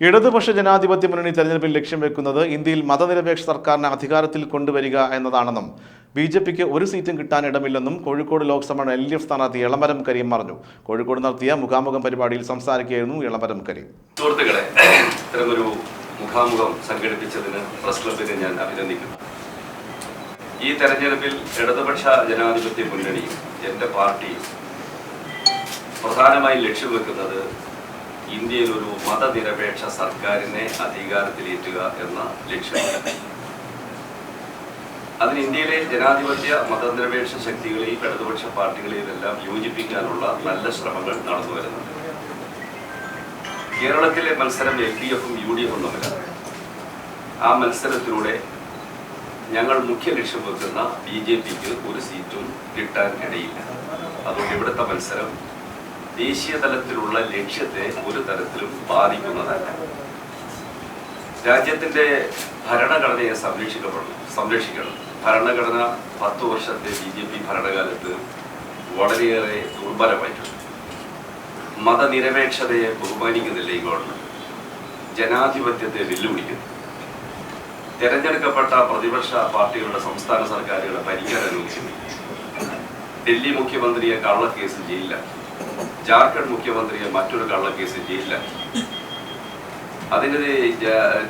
ഇടതുപക്ഷ ജനാധിപത്യ മുന്നണി തെരഞ്ഞെടുപ്പിൽ ലക്ഷ്യം വെക്കുന്നത് ഇന്ത്യയിൽ മതനിരപേക്ഷ സർക്കാരിനെ അധികാരത്തിൽ കൊണ്ടുവരിക എന്നതാണെന്നും ബി ജെ പിക്ക് ഒരു സീറ്റും കിട്ടാൻ ഇടമില്ലെന്നും Kozhikode Lok Sabha L D F സ്ഥാനാർത്ഥി ഇളമരം കരീം പറഞ്ഞു. കോഴിക്കോട് നടത്തിയ മുഖാമുഖം പരിപാടിയിൽ സംസാരിക്കുകയായിരുന്നു ഇളമരം കരീം. സുഹൃത്തുക്കളെ ഇത്തരമൊരു മുഖാമുഖം സംഘടിപ്പിച്ചതിന് പ്രസ് ക്ലബിനെ ഞാൻ അഭിനന്ദിക്കുന്നു. ഈ തെരഞ്ഞെടുപ്പിൽ ഇടതുപക്ഷ ജനാധിപത്യ മുന്നണി എന്റെ പാർട്ടി പ്രധാനമായും ലക്ഷ്യം വെക്കുന്നത് ഇന്ത്യയിൽ ഒരു മതനിരപേക്ഷ സർക്കാരിനെ അധികാരത്തിലേറ്റുക എന്ന ലക്ഷ്യമാണ് അതിന് ഇന്ത്യയിലെ ജനാധിപത്യ മതനിരപേക്ഷ ശക്തികളെയും ഇടതുപക്ഷ പാർട്ടികളെയും എല്ലാം യോജിപ്പിക്കാനുള്ള നല്ല ശ്രമങ്ങൾ നടന്നു വരുന്നുണ്ട്. കേരളത്തിലെ മത്സരം എൽ ഡി എഫും യു ഡി എഫും തമ്മിലാണ്. ആ മത്സരത്തിലൂടെ ഞങ്ങൾ മുഖ്യ ലക്ഷ്യം വെക്കുന്ന ബി ജെ പിക്ക് ഒരു സീറ്റും കിട്ടാൻ ഇടയില്ല. അതുകൊണ്ട് ഇവിടുത്തെ മത്സരം ദേശീയ തലത്തിലുള്ള ലക്ഷ്യത്തെ ഒരു തരത്തിലും ബാധിക്കുന്നതല്ല. രാജ്യത്തിന്റെ ഭരണഘടനയെ സംരക്ഷിക്കപ്പെടണം സംരക്ഷിക്കണം. ഭരണഘടന പത്തു വർഷത്തെ ബി ജെ പി ഭരണകാലത്ത് വളരെയേറെ ദുർബലമായിട്ടുണ്ട്. മതനിരപേക്ഷതയെ ബഹുമാനിക്കുന്നില്ല ഈ ഗവൺമെന്റ്. ജനാധിപത്യത്തെ വെല്ലുവിളിക്കുന്നു. തെരഞ്ഞെടുക്കപ്പെട്ട പ്രതിപക്ഷ പാർട്ടികളുടെ സംസ്ഥാന സർക്കാരുകളെ ഭരിക്കാൻ അനുവദിക്കുന്നു ഡൽഹി മുഖ്യമന്ത്രിയെ കള്ളക്കേസ് ജയിലില്ല ജാർഖണ്ഡ് മുഖ്യമന്ത്രിയെ മറ്റൊരു കള്ളക്കേസ് ജയിലില്ല അതിനെതിരെ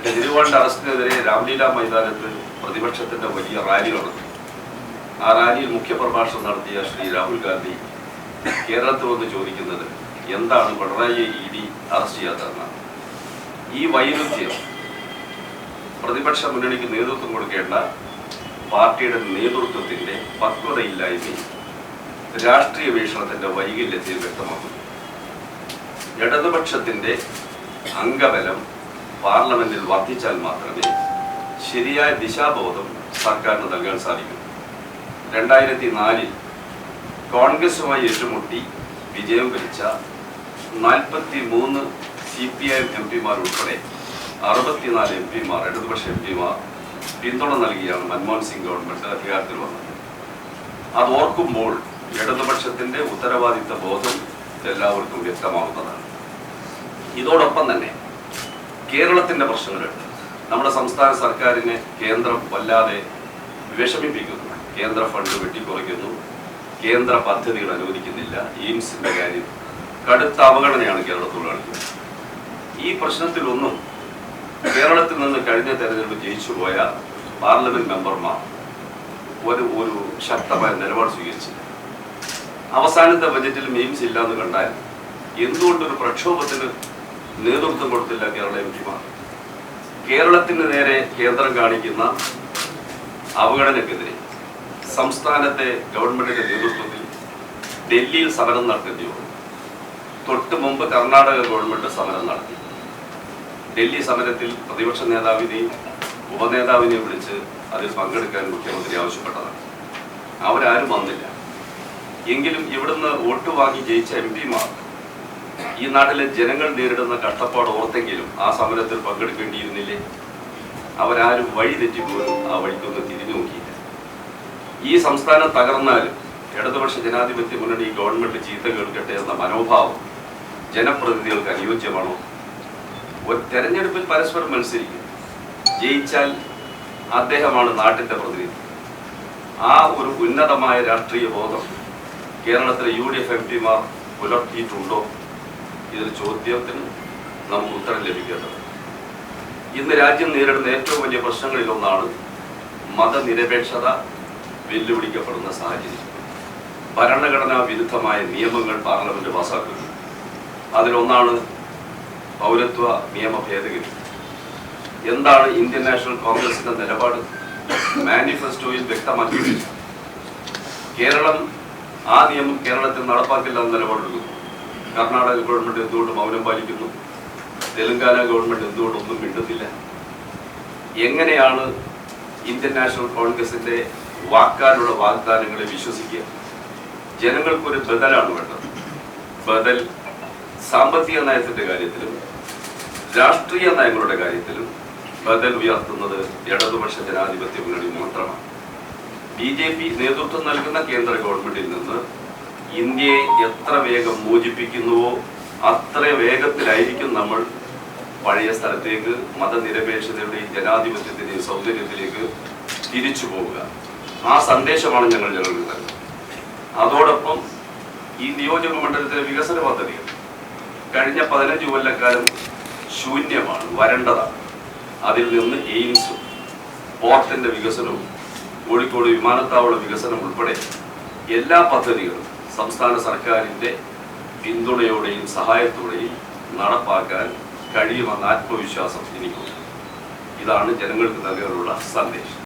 കെജ്രിവാളിന്റെ അറസ്റ്റിനെതിരെ രാംലീല മൈതാനത്ത് പ്രതിപക്ഷത്തിന്റെ വലിയ റാലി നടന്നു. ആ റാലിയിൽ മുഖ്യപ്രഭാഷണം നടത്തിയ ശ്രീ രാഹുൽ ഗാന്ധി കേരളത്തിൽ വന്ന് ചോദിക്കുന്നത് എന്താണ് പിണറായിയെ ഇ ഡി അറസ്റ്റ് ചെയ്യാത്തതെന്നാണ്. ഈ വൈരുദ്ധ്യം പ്രതിപക്ഷ മുന്നണിക്ക് നേതൃത്വം കൊടുക്കേണ്ട പാർട്ടിയുടെ നേതൃത്വത്തിന്റെ പക്വതയില്ലായ്മയും രാഷ്ട്രീയ വീക്ഷണത്തിന്റെ വൈകല്യത്തിൽ വ്യക്തമാക്കുന്നു. ഇടതുപക്ഷത്തിന്റെ അംഗബലം പാർലമെന്റിൽ വർദ്ധിച്ചാൽ മാത്രമേ ശരിയായ ദിശാബോധം സർക്കാരിന് നൽകാൻ സാധിക്കൂ. രണ്ടായിരത്തി നാലിൽ കോൺഗ്രസുമായി ഏറ്റുമുട്ടി വിജയം വരിച്ച നാൽപ്പത്തി മൂന്ന് സി പി ഐ എം പിമാർ ഉൾപ്പെടെ അറുപത്തിനാല് എം പിമാർ ഇടതുപക്ഷ എം പിമാർ പിന്തുണ നൽകിയാണ് മൻമോഹൻ സിംഗ് ഗവൺമെന്റ് അധികാരത്തിൽ വന്നത്. അത് ഓർക്കുമ്പോൾ ഇടതുപക്ഷത്തിന്റെ ഉത്തരവാദിത്ത ബോധം എല്ലാവർക്കും വ്യക്തമാവുന്നതാണ്. ഇതോടൊപ്പം തന്നെ കേരളത്തിന്റെ പ്രശ്നങ്ങളുണ്ട്. നമ്മുടെ സംസ്ഥാന സർക്കാരിനെ കേന്ദ്രം വല്ലാതെ വിഷമിപ്പിക്കുന്നു. കേന്ദ്ര ഫണ്ട് വെട്ടിക്കുറയ്ക്കുന്നു. കേന്ദ്ര പദ്ധതികൾ അനുവദിക്കുന്നില്ല. എയിംസിന്റെ കാര്യം കടുത്ത അവഗണനയാണ് കേരളത്തിൽ ഈ പ്രശ്നത്തിലൊന്നും കേരളത്തിൽ നിന്ന് കഴിഞ്ഞ തെരഞ്ഞെടുപ്പ് ജയിച്ചു പോയ പാർലമെന്റ് മെമ്പർമാർ ഒരു ഒരു ശക്തമായ നിലപാട് സ്വീകരിച്ചില്ല. അവസാനത്തെ ബജറ്റിൽ മീംസ് ഇല്ല എന്ന് കണ്ടാൽ എന്തുകൊണ്ടൊരു പ്രക്ഷോഭത്തിന് നേതൃത്വം കൊടുത്തില്ല കേരള എംപിമാർ കേരളത്തിന് നേരെ കേന്ദ്രം കാണിക്കുന്ന അവഗണനക്കെതിരെ സംസ്ഥാനത്തെ ഗവൺമെന്റിന്റെ നേതൃത്വത്തിൽ ഡൽഹിയിൽ സമരം നടത്തേണ്ടി വന്നു തൊട്ട് മുമ്പ് കർണാടക ഗവൺമെന്റ് സമരം നടത്തി. ഡൽഹി സമരത്തിൽ പ്രതിപക്ഷ നേതാവിനെയും ഉപനേതാവിനെയും വിളിച്ച് അതിൽ പങ്കെടുക്കാൻ മുഖ്യമന്ത്രി ആവശ്യപ്പെട്ടതാണ്. അവരാരും വന്നില്ല. എങ്കിലും ഇവിടുന്ന് വോട്ട് വാങ്ങി ജയിച്ച എം പിമാർ. ഈ നാട്ടിലെ ജനങ്ങൾ നേരിടുന്ന കഷ്ടപ്പാട് ഓർത്തെങ്കിലും ആ സമരത്തിൽ പങ്കെടുക്കേണ്ടിയിരുന്നില്ലേ? അവരാരും വഴി തെറ്റിപ്പോലും ആ വഴിക്കൊന്ന് തിരിഞ്ഞു നോക്കിയില്ല. ഈ സംസ്ഥാനം തകർന്നാലും ഇടതുപക്ഷ ജനാധിപത്യ മുന്നണി ഗവൺമെന്റ് ചീത്ത കേൾക്കട്ടെ എന്ന മനോഭാവം ജനപ്രതിനിധികൾക്ക് അനുയോജ്യമാണോ? ഒരു തെരഞ്ഞെടുപ്പിൽ പരസ്പരം മത്സരിക്കും. ജയിച്ചാൽ അദ്ദേഹമാണ് നാട്ടിന്റെ പ്രതിനിധി. ആ ഒരു ഉന്നതമായ രാഷ്ട്രീയ ബോധം കേരളത്തിലെ യു ഡി എഫ് എം പിമാർ പുലർത്തിയിട്ടുണ്ടോ? ഇതൊരു ചോദ്യത്തിന് നമുക്ക് ഉത്തരം ലഭിക്കേണ്ടത്. ഇന്ന് രാജ്യം നേരിടുന്ന ഏറ്റവും വലിയ പ്രശ്നങ്ങളിലൊന്നാണ് മതനിരപേക്ഷത വെല്ലുവിളിക്കപ്പെടുന്ന സാഹചര്യം. ഭരണഘടനാ വിരുദ്ധമായ നിയമങ്ങൾ പാർലമെന്റ് പാസാക്കുന്നു. അതിലൊന്നാണ് പൗരത്വ നിയമ ഭേദഗതി. എന്താണ് ഇന്ത്യൻ നാഷണൽ കോൺഗ്രസിന്റെ നിലപാട്? മാനിഫെസ്റ്റോയിൽ വ്യക്തമാക്കിയിട്ടില്ല. കേരളം ആ നിയമം കേരളത്തിൽ നടപ്പാക്കില്ല എന്ന നിലപാടുള്ളൂ. കർണാടക ഗവൺമെന്റ് എന്തുകൊണ്ട് മൗനം പാലിക്കുന്നു? തെലങ്കാന ഗവൺമെന്റ് എന്തുകൊണ്ട് ഒന്നും മിണ്ടുന്നില്ല? എങ്ങനെയാണ് ഇന്ത്യൻ നാഷണൽ കോൺഗ്രസിന്റെ വാക്കാലുള്ള വാഗ്ദാനങ്ങളെ വിശ്വസിക്കുക? ജനങ്ങൾക്കൊരു ബദലാണ് വേണ്ടത്. ബദൽ സാമ്പത്തിക നയത്തിന്റെ കാര്യത്തിലും രാഷ്ട്രീയ നയങ്ങളുടെ കാര്യത്തിലും ബദൽ ഉയർത്തുന്നത് ഇടതുപക്ഷ ജനാധിപത്യ മുന്നണി മാത്രമാണ്. ബി ജെ പി നേതൃത്വം നൽകുന്ന കേന്ദ്ര ഗവൺമെന്റിൽ നിന്ന് ഇന്ത്യയെ എത്ര വേഗം മോചിപ്പിക്കുന്നുവോ അത്ര വേഗത്തിലായിരിക്കും നമ്മൾ പഴയ സ്ഥലത്തേക്ക് മതനിരപേക്ഷതയുടെയും ജനാധിപത്യത്തിന്റെയും സൗന്ദര്യത്തിലേക്ക് തിരിച്ചു പോവുക. ആ സന്ദേശമാണ് ഞങ്ങൾ ഞങ്ങൾക്ക് നൽകുന്നത്. അതോടൊപ്പം ഈ നിയോജക മണ്ഡലത്തിലെ വികസന പദ്ധതികൾ കഴിഞ്ഞ പതിനഞ്ച് കൊല്ലക്കാലം ശൂന്യമാണ് വരണ്ടതാണ്. അതിൽ നിന്ന് എയിംസും പോർട്ടിന്റെ വികസനവും കോഴിക്കോട് വിമാനത്താവള വികസനം ഉൾപ്പെടെ എല്ലാ പദ്ധതികളും സംസ്ഥാന സർക്കാരിന്റെ പിന്തുണയോടെയും സഹായത്തോടെയും നടപ്പാക്കാൻ കഴിയുമെന്ന ആത്മവിശ്വാസം എനിക്കുണ്ട്. ഇതാണ് ജനങ്ങൾക്ക് നൽകാനുള്ള സന്ദേശം.